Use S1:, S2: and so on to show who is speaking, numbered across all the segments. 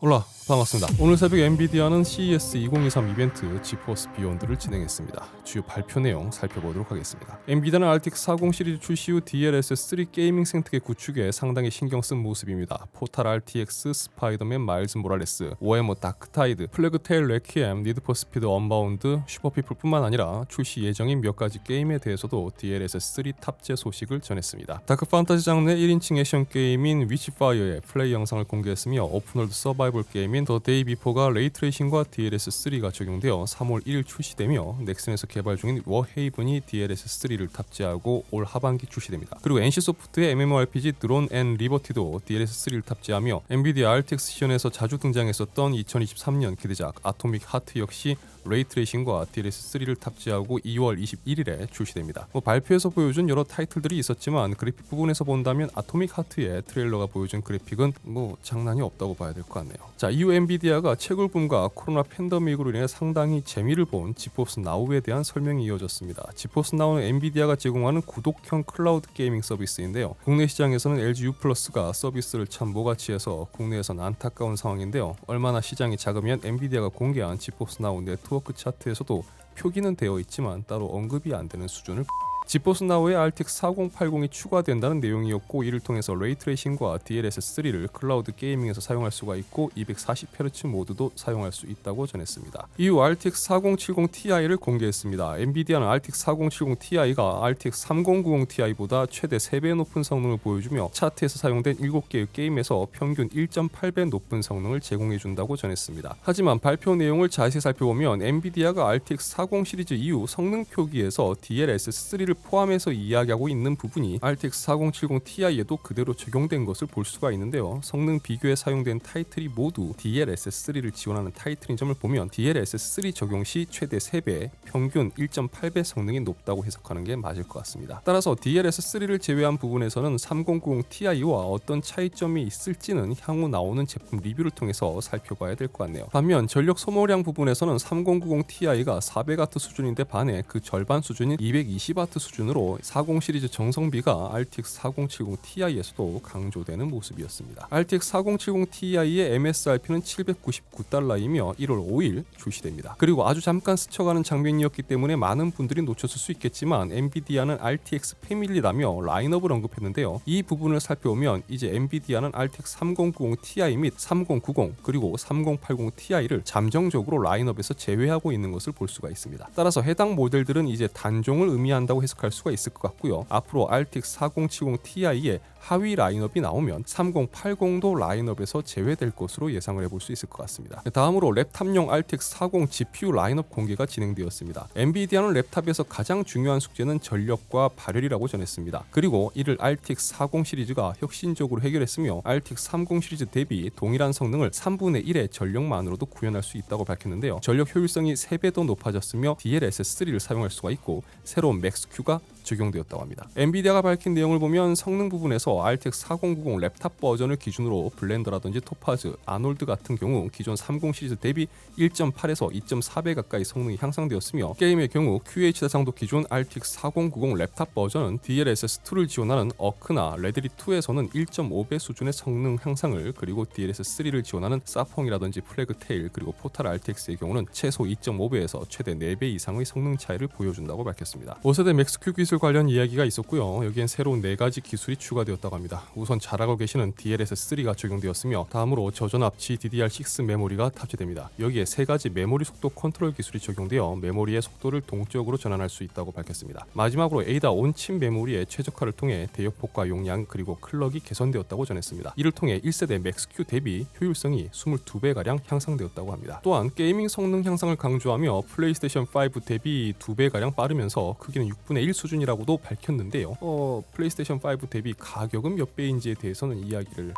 S1: 올라 반갑습니다. 오늘 새벽 엔비디아는 CES 2023 이벤트 지포스 비욘드를 진행했습니다. 주요 발표 내용 살펴보도록 하겠습니다. 엔비디아는 RTX 40 시리즈 출시 후 DLSS 3 게이밍 생태계 구축에 상당히 신경 쓴 모습입니다. 포탈 RTX, 스파이더맨 마일즈 모랄레스, 워해머 다크타이드, 플래그 테일 레퀴엠, 니드포 스피드 언바운드, 슈퍼피플뿐만 아니라 출시 예정인 몇 가지 게임에 대해서도 DLSS 3 탑재 소식을 전했습니다. 다크 판타지 장르 1인칭 액션 게임인 위치파이어의 플레이 영상을 공개했으며 오픈월드 서바이벌 게임인 더 데이 비포가 레이트레이싱과 DLSS3가 적용되어 3월 1일 출시되며 넥슨에서 개발 중인 워헤이븐이 DLSS3를 탑재하고 올 하반기 출시됩니다. 그리고 NC소프트의 MMORPG 드론 앤 리버티도 DLSS3를 탑재하며 엔비디아 RTX 시연에서 자주 등장했었던 2023년 기대작 아토믹 하트 역시 레이트레이싱과 DLSS3를 탑재하고 2월 21일에 출시됩니다. 뭐 발표에서 보여준 여러 타이틀들이 있었지만 그래픽 부분에서 본다면 아토믹 하트의 트레일러가 보여준 그래픽은 뭐 장난이 없다고 봐야 될 것 같네요. 자 이후 엔비디아가 채굴붐과 코로나 팬데믹으로 인해 상당히 재미를 본 지포스 나우에 대한 설명이 이어졌습니다. 지포스 나우는 엔비디아가 제공하는 구독형 클라우드 게이밍 서비스인데요. 국내 시장에서는 LG U 플러스가 서비스를 참 모가치 해서 국내에선 안타까운 상황인데요. 얼마나 시장이 작으면 엔비디아가 공개한 지포스 나우 네트워크 차트에서도 표기는 되어 있지만 따로 언급이 안 되는 수준을 지포스 나우에 RTX 4080이 추가된다는 내용이었고 이를 통해서 레이트레이싱과 DLSS3를 클라우드 게이밍에서 사용할 수가 있고 240Hz 모드도 사용할 수 있다고 전했습니다. 이후 RTX 4070 Ti를 공개했습니다. 엔비디아는 RTX 4070 Ti가 RTX 3090 Ti보다 최대 3배 높은 성능을 보여주며 차트에서 사용된 7개의 게임에서 평균 1.8배 높은 성능을 제공해준다고 전했습니다. 하지만 발표 내용을 자세히 살펴보면 엔비디아가 RTX 40 시리즈 이후 성능 표기에서 DLSS3를 포함해서 이야기하고 있는 부분이 RTX 4070 Ti에도 그대로 적용된 것을 볼 수가 있는데요. 성능 비교에 사용된 타이틀이 모두 DLSS3를 지원하는 타이틀인 점을 보면 DLSS3 적용 시 최대 3배, 평균 1.8배 성능이 높다고 해석하는 게 맞을 것 같습니다. 따라서 DLSS3를 제외한 부분에서는 3090 Ti와 어떤 차이점이 있을지는 향후 나오는 제품 리뷰를 통해서 살펴봐야 될 것 같네요. 반면 전력 소모량 부분에서는 3090 Ti가 400W 수준인데 반해 그 절반 수준인 220W 수준으로 40 시리즈 정성비가 RTX 4070 Ti에서도 강조되는 모습이었습니다. RTX 4070 Ti의 MSRP는 799달러이며 1월 5일 출시됩니다. 그리고 아주 잠깐 스쳐가는 장면이었기 때문에 많은 분들이 놓쳤을 수 있겠지만 엔비디아는 RTX 패밀리라며 라인업을 언급했는데요. 이 부분을 살펴보면 이제 엔비디아는 RTX 3090 Ti 및 3090 그리고 3080 Ti를 잠정적으로 라인업에서 제외하고 있는 것을 볼 수가 있습니다. 따라서 해당 모델들은 이제 단종을 의미한다고 해석 할 수가 있을 것 같고요. 앞으로 RTX 4070 Ti의 하위 라인업이 나오면 3080도 라인업에서 제외될 것으로 예상을 해볼 수 있을 것 같습니다. 다음으로 랩탑용 RTX 40 GPU 라인업 공개가 진행되었습니다. 엔비디아는 랩탑에서 가장 중요한 숙제는 전력과 발열이라고 전했습니다. 그리고 이를 RTX 40 시리즈가 혁신적으로 해결했으며 RTX 30 시리즈 대비 동일한 성능을 3분의 1의 전력만으로도 구현할 수 있다고 밝혔는데요. 전력 효율성이 3배 더 높아졌으며 DLSS3를 사용할 수가 있고 새로운 맥스큐 가 적용되었다고 합니다. 엔비디아가 밝힌 내용을 보면 성능 부분에서 RTX 4090 랩탑 버전을 기준으로 블렌더라든지 토파즈, 아놀드 같은 경우 기존 30 시리즈 대비 1.8에서 2.4배 가까이 성능이 향상되었으며 게임의 경우 QH 대상도 기존 RTX 4090 랩탑 버전은 DLSS2를 지원하는 어크나 레드리 2에서는 1.5배 수준의 성능 향상을 그리고 DLSS3를 지원하는 사펑이라든지 플래그 테일 그리고 포탈 RTX의 경우는 최소 2.5배에서 최대 4배 이상의 성능 차이를 보여준다고 밝혔습니다. 5세대 맥스큐 기술 관련 이야기가 있었고요. 여기엔 새로운 네 가지 기술이 추가되었다고 합니다. 우선 잘하고 계시는 DLSS3가 적용되었으며 다음으로 저전압 GDDR6 메모리가 탑재됩니다. 여기에 세 가지 메모리 속도 컨트롤 기술이 적용되어 메모리의 속도를 동적으로 전환할 수 있다고 밝혔습니다. 마지막으로 에이다 온칩 메모리의 최적화를 통해 대역폭과 용량 그리고 클럭이 개선되었다고 전했습니다. 이를 통해 1세대 맥스큐 대비 효율성이 22배 가량 향상되었다고 합니다. 또한 게이밍 성능 향상을 강조하며 플레이스테이션 5 대비 2배 가량 빠르면서 크기는 6분의 1 수준이라 고도 밝혔는데요. 어, 플레이스테이션 5 대비 가격은 몇 배인지에 대해서는 이야기를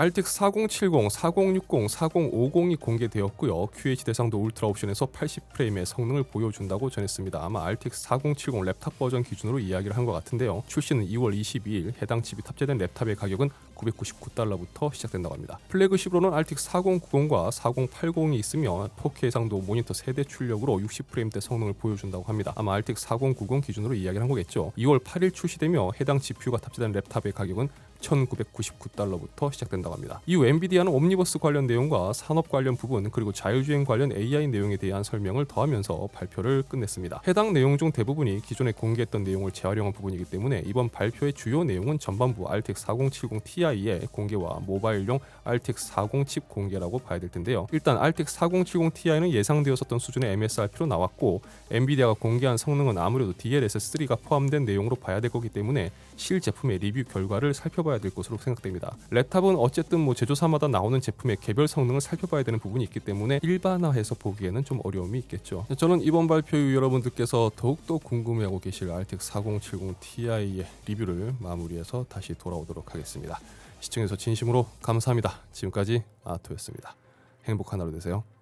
S1: RTX 4070, 4060, 4050이 공개되었고요. QH 대상도 울트라 옵션에서 80프레임의 성능을 보여준다고 전했습니다. 아마 RTX 4070 랩탑 버전 기준으로 이야기를 한 것 같은데요. 출시는 2월 22일, 해당 칩이 탑재된 랩탑의 가격은 1,999달러부터 시작된다고 합니다. 플래그십으로는 RTX 4090과 4080이 있으며 4K 해상도 모니터 세대 출력으로 60프레임대 성능을 보여준다고 합니다. 아마 RTX 4090 기준으로 이야기를 한 거겠죠. 2월 8일 출시되며 해당 GPU가 탑재된 랩탑의 가격은 1999달러부터 시작된다고 합니다. 이후 엔비디아는 옴니버스 관련 내용과 산업 관련 부분 그리고 자율주행 관련 AI 내용에 대한 설명을 더하면서 발표를 끝냈습니다. 해당 내용 중 대부분이 기존에 공개했던 내용을 재활용한 부분이기 때문에 이번 발표의 주요 내용은 전반부 RTX 4070 Ti의 공개와 모바일용 RTX 40 칩 공개라고 봐야 될 텐데요. 일단 RTX 4070 Ti는 예상되었었던 수준의 MSRP로 나왔고 엔비디아가 공개한 성능은 아무래도 DLSS3가 포함된 내용으로 봐야 될 거기 때문에 실 제품의 리뷰 결과를 살펴봐야 될 것으로 생각됩니다. 랩탑은 어쨌든 뭐 제조사마다 나오는 제품의 개별 성능을 살펴봐야 되는 부분이 있기 때문에 일반화해서 보기에는 좀 어려움이 있겠죠. 저는 이번 발표 이후 여러분들께서 더욱더 궁금해하고 계실 RTX 4070 Ti의 리뷰를 마무리해서 다시 돌아오도록 하겠습니다. 시청해주셔서 진심으로 감사합니다. 지금까지 아토였습니다. 행복한 하루 되세요.